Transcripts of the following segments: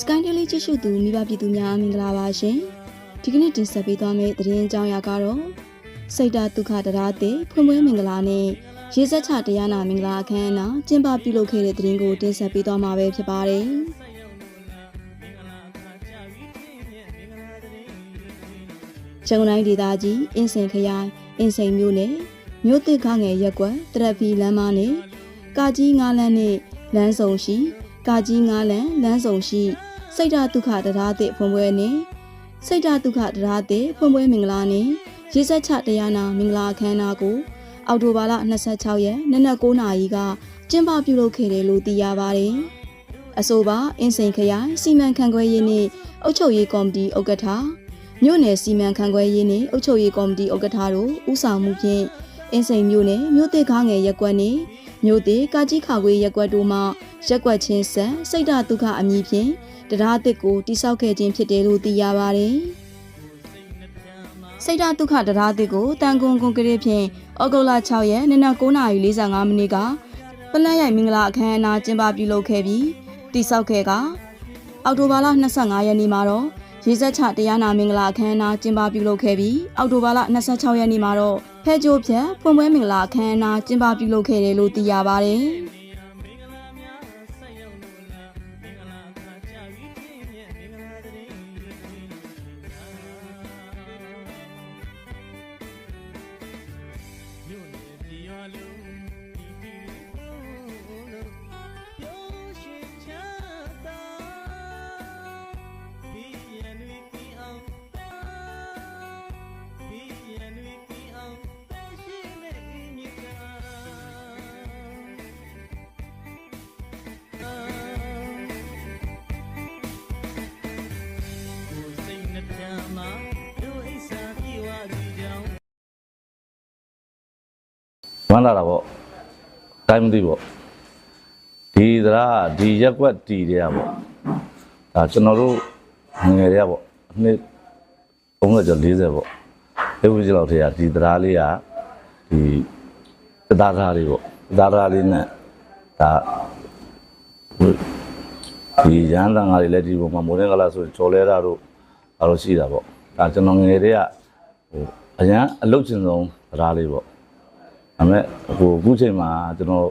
Sky Daily ကြည့်ရှုသူမိဘပြည်သူများမင်္ဂလာပါရှင်ဒီကနေ့တင်ဆက်ပေးသွားမယ့်သတင်းအကြောင်းအရာကတော့စိတ်ဓာတ်ဒုက္ခတရားတဲ့ဖွင့်ပွဲမင်္ဂလာနဲ့ရေစက်ချတရားနာမင်္ဂလာအခမ်းအနားကျင်းပပြုလုပ်ခဲ့တဲ့သတင်းကိုတင်ဆက်ပေးသွားမှာပဲဖြစ်ပါတယ်ကျုံတိုင်းဒေသကြီးအင်းစိန်ခရိုင်အင်းစိန်မြို့နယ်မြို့တစ်ခငယ်ရက်ကွက်တရက်ဖီလမ်းမနဲ့ကာကြီးငါးလမ်းနဲ့လမ်းစုံရှိ ကာကြီးငါးလမ်းလမ်းစုံရှိ စိတ်ဓာတ်ဒုက္ခတရားတဲ့ဖွင့်ပွဲနဲ့စိတ်ဓာတ်ဒုက္ခတရားတဲ့ဖွင့်ပွဲမင်္ဂလာနဲ့ရေစက်ချတရားနာမင်္ဂလာအခမ်းအနားကိုအောက်တိုဘာလ26ရက်နနက်9:00နာရီကကျင်းပပြုလုပ်ခဲ့တယ်လို့သိရပါတယ်။အဆိုပါအင်းစိန်ခရိုင်စီမံခန့်ခွဲရေးနှင့်အုပ်ချုပ်ရေးကော်မတီဥက္ကဋ္ဌမြို့နယ်စီမံခန့်ခွဲရေးနှင့်အုပ်ချုပ်ရေးကော်မတီဥက္ကဋ္ဌတို့ဦးဆောင်မှုဖြင့် အင်းစိန်မြို့နယ်မြို့သစ်ကားငယ်ရက်ကွက်နှင့်မြို့သစ်ကာကြီးခါခွေရက်ကွက်တို့မှရက်ကွက်ချင်းဆက်စိတ်ဓာတ်ဒုက္ခအမည်ဖြင့်တရားအသစ်ကိုတိစောက်ခဲ့ခြင်းဖြစ်တယ်လို့သိရပါတယ်။စိတ်ဓာတ်ဒုက္ခတရားအသစ်ကိုတန်ကွန်ကွန်ကရစ်ဖြင့်ဩဂုတ်လ6ရက်နေ့နက်9:45မိနစ်ကပလန့်ရိုက်မင်္ဂလာအခမ်းအနားကျင်းပပြုလုပ်ခဲ့ပြီးတိစောက်ခဲ့ကအောက်တိုဘာလ25ရက်နေ့မှာတော့ ရေစက်ချတရားနာမင်္ဂလာအခမ်းအနားကျင်းပပြုလုပ်ခဲ့ပြီးအောက်တိုဘာလ26ရက်နေ့မှာတော့ဖဲကြိုးဖြတ်ဖွင့်ပွဲမင်္ဂလာအခမ်းအနားကျင်းပပြုလုပ်ခဲ့တယ်လို့သိရပါတယ်။ မ်းလာတာပေါ့တိုင်းမသိပေါ့ဒီသလားဒီရက်ကွက်တီတွေကပေါ့ဒါကျွန်တော်တို့ငယ်တွေကပေါ့နှစ်30ကျော်40ပေါ့အဲ့ဒီလောက်ထဲကဒီသလားလေးကဒီတသားသားလေးပေါ့တသားသားလေးနဲ့ဒါဒီရန်တန်ငါတွေလည်းဒီပုံမှာမိုးတဲ့ကလာဆိုရင်ချော်လဲတာတို့အားလို့ရှိတာပေါ့ဒါကျွန်တော်ငယ်တွေကဟိုအရန်အလုတ်ချင်ဆုံးသလားလေးပေါ့ ဒါပေမဲ့ဟိုအခုချိန်မှာကျွန်တော်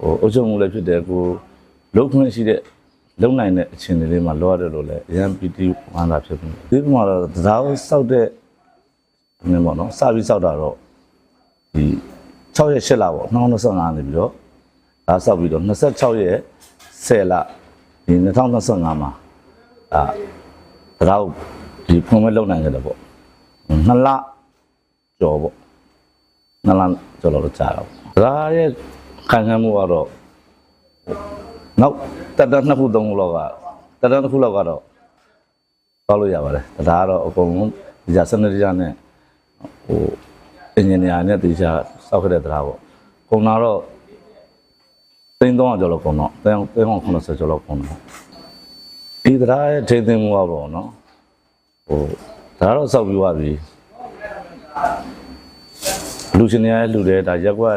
ဟိုအုပ်ချုပ်မှုလည်းဖြစ်တယ်ကိုလုံခွင့်ရှိတဲ့လုံနိုင်တဲ့အခြေအနေလေးမှာလောရတယ်လို့လည်းအရန်ပီတီဝမ်းသာဖြစ်ပြီဒီမှာတော့တရားစောက်တဲ့နည်းပေါ့နော်စပြီးစောက်တာတော့ဒီ6ရက်8လပေါ့2025နေပြီးတော့ဒါစောက်ပြီးတော့26ရက်10လဒီ2025မှာအာတရားဒီဖွင့်မဲ့လုံနိုင်ကြတယ်ပေါ့2လကျော်ပေါ့ နလန်ကျော်လို့ကြာတော့ဒါရဲ့ခံခံမှုကတော့နောက်တက်တက်နှစ်ခုသုံးခုလောက်ကတက်တက်နှစ်ခုလောက်ကတော့သွားလို့ရပါတယ်ဒါကတော့အကုန်လုံးဒီကြစနစ်တကျနဲ့ဟိုအင်ဂျင်နီယာနဲ့ဒီကြစောက်ခဲ့တဲ့တရားပေါ့ခုံလာတော့သိန်း300ကျော်လောက်ကုန်တော့သိန်းသိန်း90ကျော်လောက်ကုန်တော့ဒီတရားရဲ့ထိသိမ်းမှုကတော့နော်ဟိုဒါကတော့စောက်ပြီးသွားပြီ လူရှင်တွေရဲ့လူတွေဒါရက်ကွက်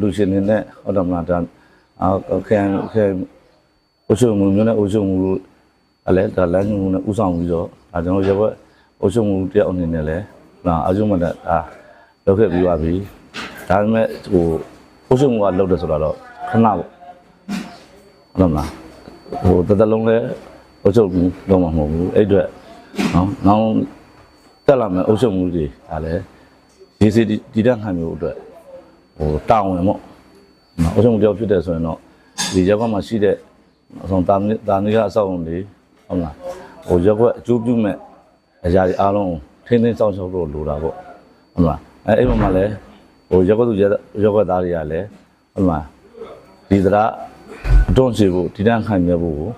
လူရှင်တွေနဲ့ဟုတ်တယ်မလားဒါအာခဲခဲအုပ်ချုပ်မှုမျိုးနဲ့အုပ်ချုပ်မှုလို့အလဲဒါလမ်းညွှန်မှုနဲ့ဥဆောင်ပြီးတော့ဒါကျွန်တော်ရက်ကွက်အုပ်ချုပ်မှုတယောက်အနေနဲ့လည်းဒါအကျုံးမတက်ဒါလုပ်ခဲ့ပြီးပါပြီဒါပေမဲ့ဟိုအုပ်ချုပ်မှုကလုပ်တယ်ဆိုတော့ခဏပေါ့ဟုတ်တယ်မလားဟိုတသက်လုံးလည်းအုပ်ချုပ်မှုလုပ်မှာမဟုတ်ဘူးအဲ့အတွက်နော်နောက်တက်လာမယ်အုပ်ချုပ်မှုတွေဒါလည်း ရေစီဒီတက်ခံမျိုးအတွက်ဟိုတာဝန်ပေါ့နော်အုပ်ချုပ်မှုတယောက်ဖြစ်တယ်ဆိုရင်တော့ဒီရက်ကွက်မှာရှိတဲ့အဆောင်တာမီတာမီကအဆောက်အုံတွေဟုတ်လားဟိုရက်ကွက်အကျိုးပြုမဲ့အရာတွေအားလုံးထိန်းသိမ်းစောင့်ရှောက်ဖို့လိုတာပေါ့ဟုတ်လားအဲအဲ့မှာလည်းဟိုရက်ကွက်သူရက်ကွက်သားတွေကလည်းဟုတ်လားဒီသရာအတွန်းစီဖို့ဒီတန်းခံမြဲဖို့ကို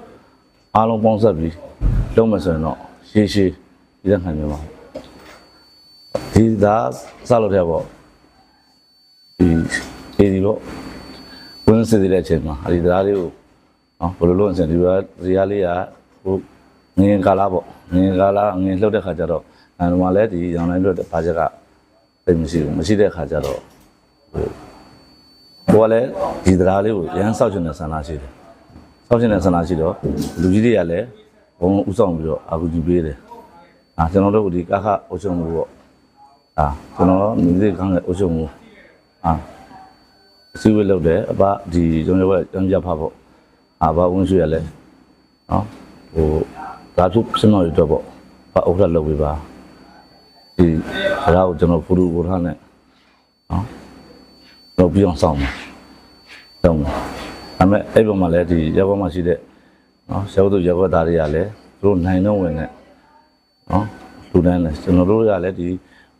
အားလုံးပေါင်းဆက်ပြီးလုပ်မယ်ဆိုရင်တော့ရှေးရှေးဒီတန်းခံမြဲ ပါဒီသားစလို့တဲ့ပေါ့ဒီဒီဒီပေါ့ဝင်စစ်တဲ့အချိန်မှာဒီသားလေးကိုနော်ဘယ်လိုလုပ်ရင်ဒီကဒီကလေးကဟိုငင်ကာလာပေါ့ငင်ကာလာငင်လှုပ်တဲ့ခါကျတော့အဲဒီမှာလဲဒီရောင်လိုင်းလွတ်တဲ့ဘာချက်ကတတိတ်မရှိဘူးမရှိတဲ့ခါကျတော့ဟိုကိုကလည်းဒီတရားလေးကိုရမ်းစောက်ချင်တဲ့ဆန္ဒရှိတယ်စောက်ချင်တဲ့ဆန္ဒရှိတော့လူကြီးတွေကလည်းဘုံဥဆောင်ပြီးတော့အာကူကြည့်ပေးတယ်အာကျွန်တော်တို့ဒီကခအုပ်ချုပ်မှုပေါ့ အာကျွန်တော်မြည်သေးကောင်းတဲ့အုပ်ချုပ်မှုအာအစည်းအဝေးလုပ်တယ်အပဒီကျွန်တော်တို့ကကျောင်းကြဖတ်ဖို့အာဘာဝန်ရှိရလဲနော်ဟိုဒါဖြစ်စမောရတော့ပေါ့ဘာဥက္ကဋ္ဌလုပ်ပေးပါဒီအရာကိုကျွန်တော်ဖူလူကိုထားနဲ့နော်လုပ်ပြီးအောင်ဆောင်မယ်ဆောင်မယ်ဒါပေမဲ့အဲ့ဘက်မှာလည်းဒီရပ်ဘက်မှာရှိတဲ့နော်ရှောက်သူရပ်ဘက်သားတွေကလည်းသူတို့နိုင်တော့ဝင်တဲ့နော်လူတန်းလည်းကျွန်တော်တို့ကလည်းဒီ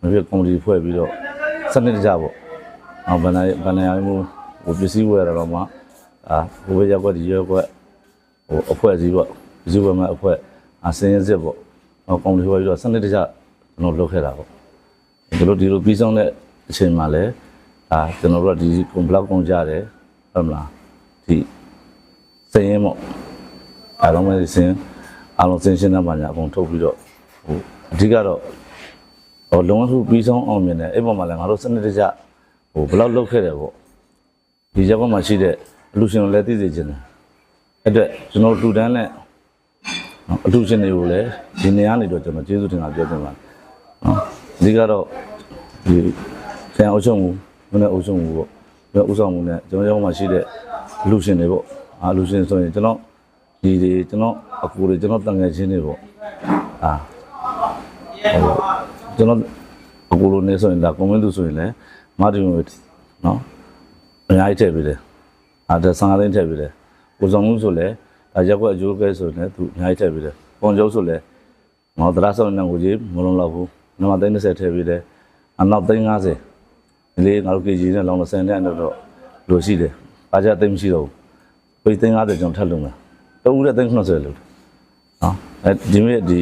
မဖြစ်ကော်မတီဖွဲ့ပြီးတော့စနစ်တကျပေါ့အောင်ဗန်နာဗန်နာရမှုဟိုပစ္စည်းဝယ်ရတော့မှအာဟိုဘက်ရက်ကွက်ဒီရက်ကွက်ဟိုအဖွဲ့အစည်းပေါ့ပစ္စည်းဝယ်မဲ့အဖွဲ့အစင်းရစ်ပေါ့ဟောကော်မတီဖွဲ့ပြီးတော့စနစ်တကျကျွန်တော်လုပ်ခဲ့တာပေါ့ဒီလိုဒီလိုပြီးဆုံးတဲ့အချိန်မှာလည်းအာကျွန်တော်တို့ကဒီကွန်ဘလောက်ကုန်ကြတယ်ဟုတ်မလားဒီစရင်ပေါ့အားလုံးပဲစင်အားလုံးစင်ရှင်းတဲ့ပါညာအကုန်ထုတ်ပြီးတော့ဟိုအဓိကတော့ ဟိုလုံးဝပြီးဆုံးအောင်မြင်တယ်အဲ့ပေါ်မှာလည်းငါတို့စနစ်တကျဟိုဘလောက်လုပ်ခဲ့တယ်ပေါ့ဒီရက်ပေါ်မှာရှိတဲ့အလူရှင်ကိုလည်းသိစေချင်တယ်အဲ့အတွက်ကျွန်တော်လူတန်းနဲ့နော်အလူရှင်တွေကိုလည်းဒီနေရာနေတော့ကျွန်တော်ကျေးဇူးတင်တာပြောချင်ပါတယ်နော်အဓိကတော့ဒီဆန်အုပ်ချုပ်မှုမနဲ့အုပ်ချုပ်မှုပေါ့မနဲ့ဥဆောင်မှုနဲ့ကျွန်တော်ရောက်မှရှိတဲ့လူရှင်တွေပေါ့အာလူရှင်ဆိုရင်ကျွန်တော်ဒီတွေကျွန်တော်အကူတွေကျွန်တော်တန်ငယ်ချင်းတွေပေါ့အာဟို ကျွန်တော်အကူလိုနေဆိုရင်ဒါကွန်မန့်သူဆိုရင်လည်းမာတီမိုနော်အများကြီးထည့်ပေးတယ်အာဒါဆန်ရင်းထည့်ပေးတယ်ကိုဆောင်မှုဆိုလည်းဒါရက်ွက်အကျိုးကဲဆိုရင်လည်းသူအများကြီးထည့်ပေးတယ်ပုံကျုပ်ဆိုလည်းငေါတရားဆောင်နေကိုကြီးမလုံးတော့ဘူးနံပါတ်30ထည့်ပေးတယ်အနောက်350ဒီလေးငါတို့ KG နဲ့လောင်း20နဲ့တော့လို့ရှိတယ်။အားကြသိမ်းမရှိတော့ဘူး။ပိတ်သိန်း50ကျွန်တော်ထပ်လုပ်မယ်။တုံးဦးတဲ့သိန်း90လို့နော်။အဲဒီမြစ်ဒီ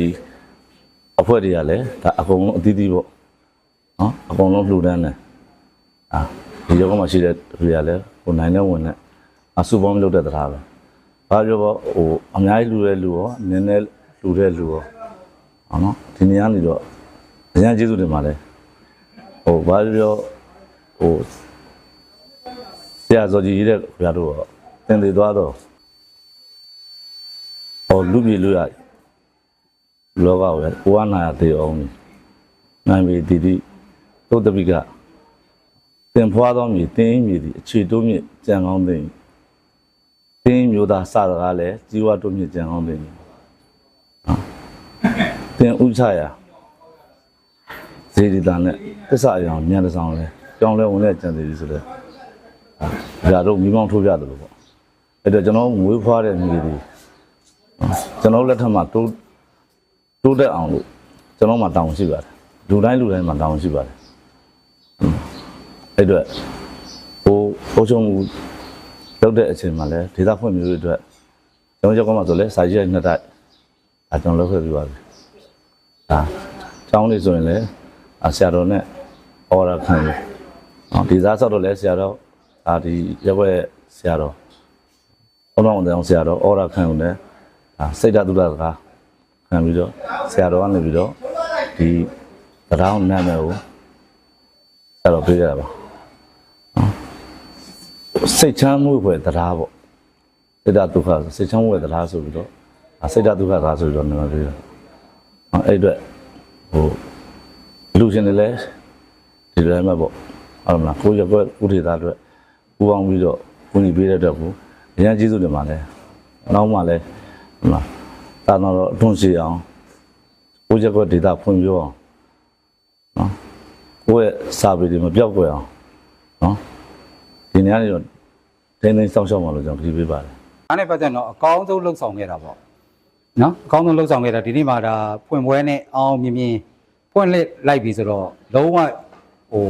အဖွဲ့တွေကလည်းဒါအကုန်လုံးအသီးသီးပေါ့။နော်အကုန်လုံးလှူဒန်းတယ်။အာဒီရောကမှရှိတဲ့လူတွေကလည်းဟိုနိုင်တဲ့ဝင်နဲ့အဆူပေါင်းလုပ်တဲ့တရားပဲ။ဘာပြောပေါ့ဟိုအများကြီးလှူတဲ့လူရောနည်းနည်းလှူတဲ့လူရောဟုတ်နော်ဒီနေရာနေတော့အများကြီးကျေးဇူးတင်ပါတယ်။ဟိုဘာပြောဟိုဆရာဇော်ကြီးရေးတဲ့ခရတို့တော့တင်သေးသွားတော့ဟောလူပြည်လူရ လောကဝယ်ကိုဝနာရသေးအောင်နိုင်ပြီတီတီသုတ်တပိကတင်ဖွာသောမြေတင်းမြေသည်အခြေတိုးမြေကြံကောင်းသိင်တင်းမျိုးသားစစကားလည်းជីဝတိုးမြေကြံကောင်းသိင်ဟာတင်ဥချရာဇေဒီတာနဲ့သစ္စာအရောင်မြန်တဆောင်လဲကြောင်းလဲဝင်တဲ့ကြံသေးပြီဆိုတော့ဒါတော့မိမောင်းထိုးပြတယ်လို့ပေါ့အဲ့တော့ကျွန်တော်ငွေဖွားတဲ့မြေတွေကျွန်တော်လက်ထက်မှာတိုး တိုးတက်အောင်လို့ကျွန်တော်မှတောင်းရှိပါတယ်လူတိုင်းလူတိုင်းမှာတောင်းရှိပါတယ်အဲ့တော့ဟိုပိုးချုံမှုလောက်တဲ့အချိန်မှာလဲဒေသဖွံ့ဖြိုးရေးအတွက်ကျွန်တော်ရောက်ကမှဆိုလဲစာကြီးနှစ်တိုက်အဲကျွန်တော်လုပ်ခဲ့ပြီးပါပြီဒါကျောင်းလေးဆိုရင်လဲအဆရာတော်နဲ့အော်ရခံရနော်ဒီသားဆောက်တော့လဲဆရာတော်အာဒီရက်ွက်ဆရာတော်ဘုန်းတော်ဝန်တောင်ဆရာတော်ဩရခံုံနဲ့အာစိတ်ဓာတ်သုဒ္ဓစကား ခံပြီးတော့ဆရာတော်ကနေပြီးတော့ဒီတရားအောင်နာမည်ကိုဆရာတော်ပြေးကြတာပါနော်စိတ်ချမ်းမှုဖွယ်တရားပေါ့စိတ်ဓာတ်ဒုက္ခစိတ်ချမ်းမှုဖွယ်တရားဆိုပြီးတော့အာစိတ်ဓာတ်ဒုက္ခတရားဆိုပြီးတော့နာမည်ပြေးတာနော်အဲ့အတွက်ဟိုလူရှင်တွေလည်းဒီလိုမှပေါ့ဟုတ်မလားကိုယ့်ရက်ွက်ဥဒေသားအတွက်ပူပေါင်းပြီးတော့ဝင်နေပေးတဲ့အတွက်ကိုအရင်ကျေးဇူးတင်ပါတယ်။နောက်မှလည်းဟုတ်လား တာတော့အတွန်းစီအောင်ကိုယ့်ချက်ကွက်ဒေတာဖွံ့ဖြိုးအောင်နော်ကိုယ့်ရဲ့စာပေတွေမပြောက်ကွယ်အောင်နော်ဒီနေရာတွေတော့တင်းတင်းစောင့်ရှောက်မှလို့ကျွန်တော်ကြည့်ပေးပါတယ်အားနဲ့ပတ်သက်တော့အကောင်းဆုံးလှုပ်ဆောင်ခဲ့တာပေါ့နော်အကောင်းဆုံးလှုပ်ဆောင်ခဲ့တာဒီနေ့မှာဒါဖွင့်ပွဲနဲ့အောင်မြင်မြင်ဖွင့်လက်လိုက်ပြီဆိုတော့လုံးဝဟို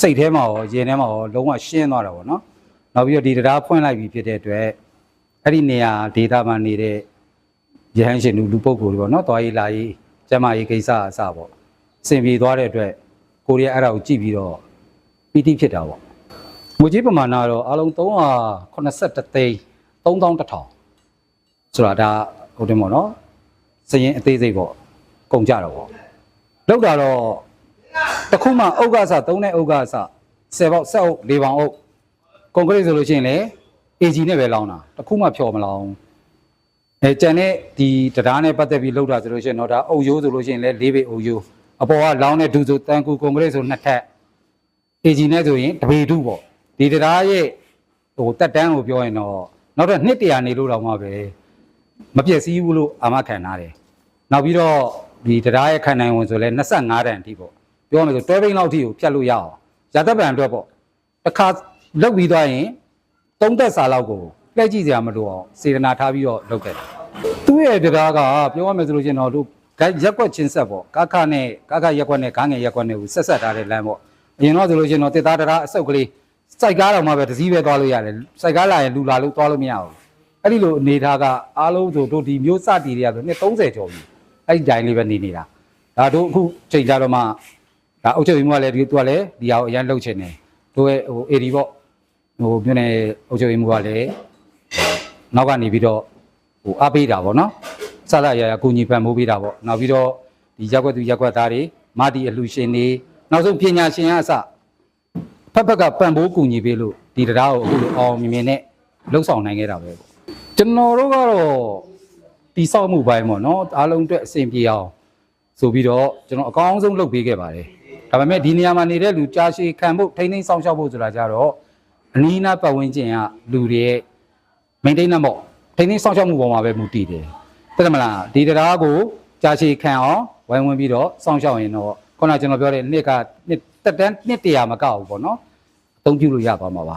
စိတ်ထဲမှာရောရင်ထဲမှာရောလုံးဝရှင်းသွားတာပေါ့နော်နောက်ပြီးတော့ဒီတရားဖွင့်လိုက်ပြီဖြစ်တဲ့အတွက်အဲ့ဒီနေရာဒေတာမှာနေတဲ့ ရဟန်းရှင်လူလူပုဂ္ဂိုလ်တွေပေါ့နော်တွားရေးလာရေးကျမရေးကိစ္စအစပေါ့စင်ပြေသွားတဲ့အတွက်ကိုရီးယားအဲ့ဒါကိုကြည့်ပြီးတော့ပီတိဖြစ်တာပေါ့ငွေကြေးပမာဏကတော့အလုံး381သိန်း3100ဆိုတာဒါဟုတ်တယ်မို့နော်စရင်အသေးစိတ်ပေါ့ကုန်ကြတော့ပေါ့လောက်တာတော့တစ်ခုမှအုတ်ကစသုံးတဲ့အုတ်ကစ10ပေါက်ဆက်အုပ်၄ပေါင်အုပ်ကွန်ကရစ်ဆိုလို့ရှိရင်လည်း AG နဲ့ပဲလောင်းတာတစ်ခုမှဖြော်မလောင်း အဲကျန်တဲ့ဒီတရားနဲ့ပတ်သက်ပြီးလောက်တာဆိုလို့ရှိရင်တော့ဒါအုတ်ရိုးဆိုလို့ရှိရင်လည်း၄ပေအုတ်ရိုးအပေါ်ကလောင်းတဲ့ဒူဆိုတန်ကူကွန်ကရစ်ဆိုနှစ်ထပ် AG နဲ့ဆိုရင်တပေဒူပေါ့ဒီတရားရဲ့ဟိုတက်တန်းကိုပြောရင်တော့နောက်တော့နှစ်တရာနေလို့တော့မှပဲမပြည့်စည်ဘူးလို့အာမခံထားတယ်နောက်ပြီးတော့ဒီတရားရဲ့ခံနိုင်ဝင်ဆိုလဲ25တန်အထိပေါ့ပြောရမယ်ဆိုတွဲဘိန်းလောက်အထိကိုဖြတ်လို့ရအောင်ဇာတ်တပ်ပံအတွက်ပေါ့တစ်ခါလောက်ပြီးသွားရင်သုံးသက်စာလောက်ကို လက်ကြည့်စရာမလိုအောင်စေတနာထားပြီးတော့လုပ်ခဲ့တယ်သူ့ရဲ့တရားကပြောရမယ်ဆိုလို့ရှိရင်တော့တို့ဂိုက်ရက်ကွက်ချင်းဆက်ပေါ့ကာခနဲ့ကာခရက်ကွက်နဲ့ကားငယ်ရက်ကွက်နဲ့ကိုဆက်ဆက်ထားတဲ့လမ်းပေါ့အရင်တော့ဆိုလို့ရှိရင်တော့တစ်သားတရားအဆုတ်ကလေးစိုက်ကားတော့မှပဲတစ်စည်းပဲသွားလို့ရတယ်စိုက်ကားလာရင်လူလာလို့သွားလို့မရဘူးအဲ့ဒီလိုအနေထားကအားလုံးဆိုတို့ဒီမျိုးစတီတွေကဆိုနှစ်30ကျော်ပြီအဲ့ဒီတိုင်းလေးပဲနေနေတာဒါတို့အခုချိန်ကြတော့မှဒါအုတ်ချုပ်ကြီးမှုကလည်းဒီသူကလည်းဒီဟာကိုအရန်လှုပ်ချင်တယ်တို့ရဲ့ဟို AD ပေါ့ဟိုမြို့နယ်အုတ်ချုပ်ကြီးမှုကလည်း နောက်ကနေပြီးတော့ဟိုအားပေးတာပေါ့နော်စသရရကူညီပံ့ပိုးပေးတာပေါ့နောက်ပြီးတော့ဒီရက်ွက်သူရက်ွက်သားတွေမာတီအလှူရှင်တွေနောက်ဆုံးပညာရှင်အစဖက်ဖက်ကပံ့ပိုးကူညီပေးလို့ဒီတရားကိုအခုလိုအောင်မြင်မြင်နဲ့လှုပ်ဆောင်နိုင်ခဲ့တာပဲပေါ့ကျွန်တော်တို့ကတော့တိဆောက်မှုပိုင်းပေါ့နော်အားလုံးအတွက်အဆင်ပြေအောင်ဆိုပြီးတော့ကျွန်တော်အကောင်းဆုံးလုပ်ပေးခဲ့ပါတယ်ဒါပေမဲ့ဒီနေရာမှာနေတဲ့လူကြာရှည်ခံဖို့ထိန်းသိမ်းဆောင်ရှောက်ဖို့ဆိုတာကြတော့အနီးအနားပတ်ဝန်းကျင်ကလူတွေရဲ့ maintenance ပေါ့ထိန်းသိမ်းဆောင်ရှောက်မှုပေါ်မှာပဲမူတည်တယ်သိတယ်မလားဒီတရားကိုကြာရှည်ခံအောင်ဝိုင်းဝန်းပြီးတော့ဆောင်ရှောက်ရင်တော့ခုနကကျွန်တော်ပြောတဲ့နှစ်ကနှစ်တက်တန်းနှစ်တရာမကဘူးပေါ့နော်အသုံးပြုလို့ရသွားမှာပါ